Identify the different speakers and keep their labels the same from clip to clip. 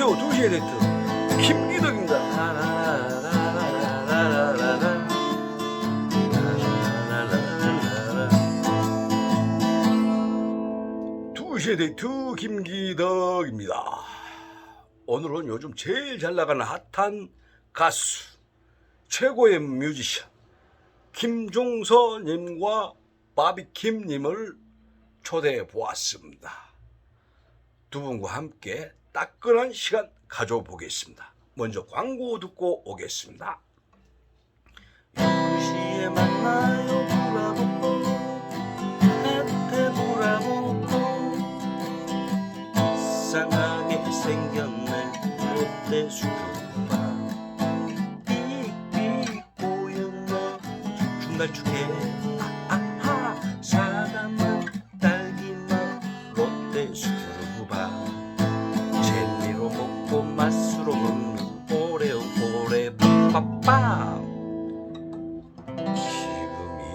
Speaker 1: 안녕하세요. 두시의 데이트 김기덕입니다. 두시의 데이트 김기덕입니다. 오늘은 요즘 제일 잘 나가는 핫한 가수 최고의 뮤지션 김종서님과 바비킴님을 초대해 보았습니다. 두 분과 함께 따끈한 시간 가져보겠습니다. 먼저 광고 듣고 오겠습니다.
Speaker 2: 2시에 만나요 불어보고 햇해 불어보고 이상하게 생겼네 롯데 수박 삑삑 꼬였네 아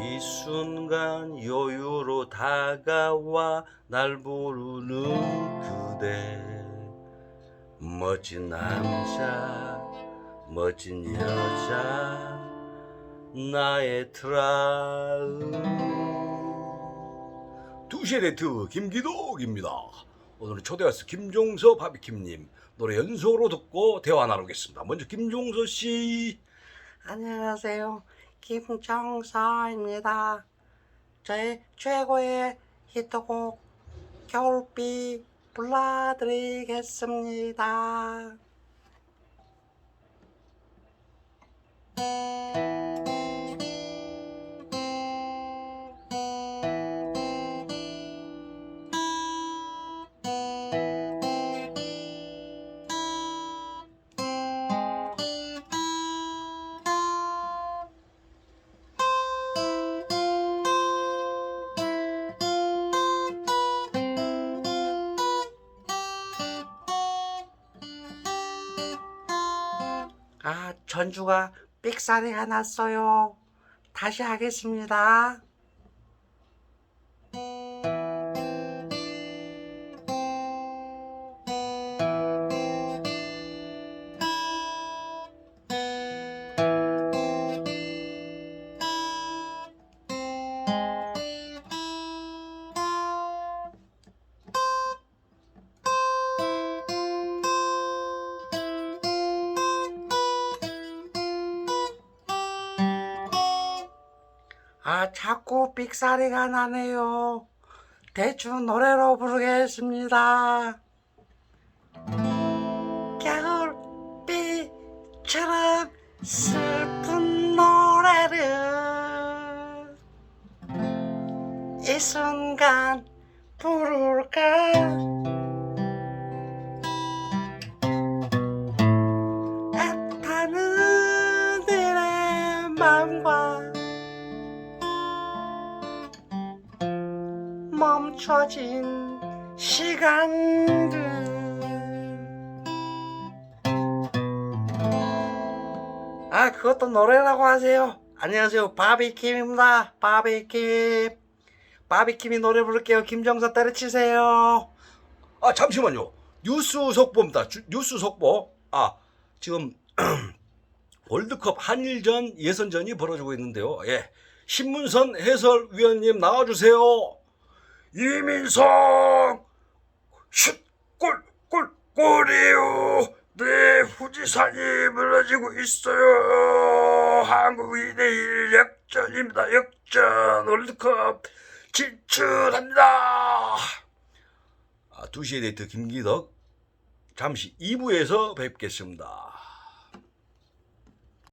Speaker 2: 이 순간 여유로 다가와 날 부르는 그대 멋진 남자 멋진 여자 나의 트라우
Speaker 1: 두시의 데이트 김기덕입니다. 오늘은 초대가수 김종서 바비킴님 노래 연속으로 듣고 대화 나누겠습니다. 먼저 김종서 씨.
Speaker 3: 안녕하세요. 김정서입니다. 저의 최고의 히트곡 겨울비 불러드리겠습니다. 전주가 삑사리가 났어요. 다시 하겠습니다. 아, 자꾸 삑사리가 나네요. 대충 노래로 부르겠습니다. 겨울비처럼 슬픈 노래를 이 순간 부를까? 멈춰진 시간들 아 그것도 노래라고 하세요 안녕하세요 바비킴입니다 바비킴 바비킴이 노래 부를게요 김정서 때려치세요
Speaker 1: 아 잠시만요. 뉴스 속보입니다. 주- 뉴스 속보. 아 지금 월드컵 한일전 예선전이 벌어지고 있는데요. 예. 신문선 해설위원님 나와주세요. 이민성 슛골 골 골이요. 네 후지산이 무너지고 있어요. 한국 2대1 역전입니다. 역전 월드컵 진출합니다. 아, 2시에 데이트 김기덕 잠시 2부에서 뵙겠습니다.